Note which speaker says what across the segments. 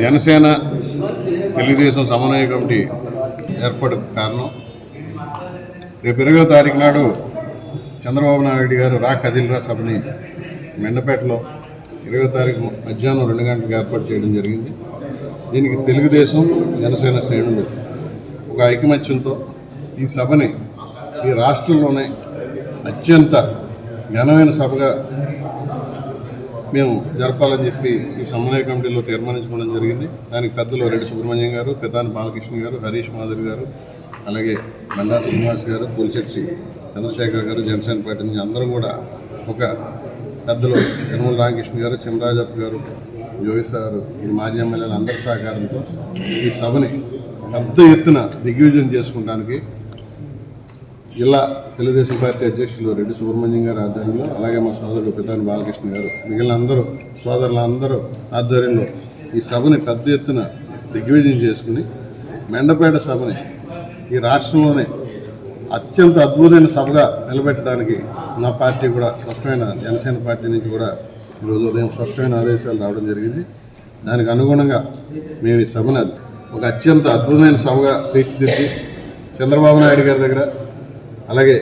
Speaker 1: జనసేన తెలుగుదేశం సమన్వయ కమిటీ ఏర్పాటుకు కారణం. రేపు ఇరవై తారీఖు నాడు చంద్రబాబు నాయుడు గారు రా కదిలిరా సభని మెండపేటలో ఇరవై తారీఖు మధ్యాహ్నం రెండు గంటలకు ఏర్పాటు చేయడం జరిగింది. దీనికి తెలుగుదేశం జనసేన శ్రేణులు ఒక ఐకమత్యంతో ఈ సభని ఈ రాష్ట్రంలోనే అత్యంత ఘనమైన సభగా మేము జరపాలని చెప్పి ఈ సమన్వయ కమిటీలో తీర్మానించుకోవడం జరిగింది. దానికి పెద్దలు రెడ్డి సుబ్రహ్మణ్యం గారు పెదాని బాలకృష్ణ గారు హరీష్ మాధురి గారు అలాగే బండారు శ్రీనివాస్ గారు పులిశెట్టి చంద్రశేఖర్ గారు జనసేన పార్టీ నుంచి అందరం కూడా ఒక పెద్దలు యనమల రామకృష్ణ గారు చిమరాజప్ప గారు యోగేశ్ గారు ఈ మాజీ ఎమ్మెల్యేలు అందరి సహకారంతో ఈ సభని పెద్ద ఎత్తున దిగ్విజయం చేసుకోవడానికి జిల్లా తెలుగుదేశం పార్టీ అధ్యక్షులు రెడ్డి సుబ్రహ్మణ్యం గారి ఆధ్వర్యంలో అలాగే మా సోదరుడు పితాని బాలకృష్ణ గారు మిగిలిన అందరూ సోదరులందరూ ఆధ్వర్యంలో ఈ సభని పెద్ద ఎత్తున దిగ్విజయం చేసుకుని మెండపేట సభని ఈ రాష్ట్రంలోనే అత్యంత అద్భుతమైన సభగా నిలబెట్టడానికి నా పార్టీ కూడా స్పష్టమైన జనసేన పార్టీ నుంచి కూడా ఈరోజు ఉదయం స్పష్టమైన ఆదేశాలు రావడం జరిగింది. దానికి అనుగుణంగా మేము ఈ సభను ఒక అత్యంత అద్భుతమైన సభగా తీర్చిదిద్ది చంద్రబాబు నాయుడు గారి దగ్గర అలాగే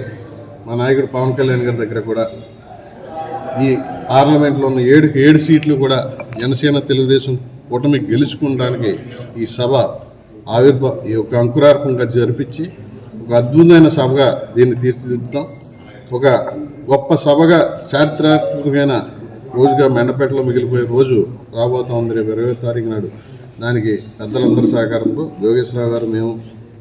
Speaker 1: మా నాయకుడు పవన్ కళ్యాణ్ గారి దగ్గర కూడా ఈ పార్లమెంట్లో ఉన్న ఏడు ఏడు సీట్లు కూడా జనసేన తెలుగుదేశం కూటమి గెలుచుకోవడానికి ఈ సభ ఆవిర్భావ ఈ యొక్క అంకురార్పంగా జరిపించి ఒక అద్భుతమైన సభగా దీన్ని తీర్చిదిద్దుతాం. ఒక గొప్ప సభగా చారిత్రాత్మకమైన రోజుగా మెండపేటలో మిగిలిపోయే రోజు రాబోతా ఉంది. రేపు ఇరవై తారీఖు నాడు దానికి పెద్దలందరి సహకారంతో యోగేశ్వరరావు గారు మేము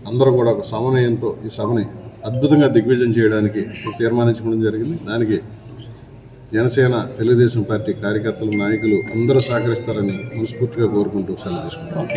Speaker 1: అందరం కూడా ఒక సమన్వయంతో ఈ సభని అద్భుతంగా దిగ్విజయం చేయడానికి తీర్మానించుకోవడం జరిగింది. దానికి జనసేన తెలుగుదేశం పార్టీ కార్యకర్తలు నాయకులు అందరూ సహకరిస్తారని మనస్ఫూర్తిగా కోరుకుంటూ సెలవు తీసుకుంటాం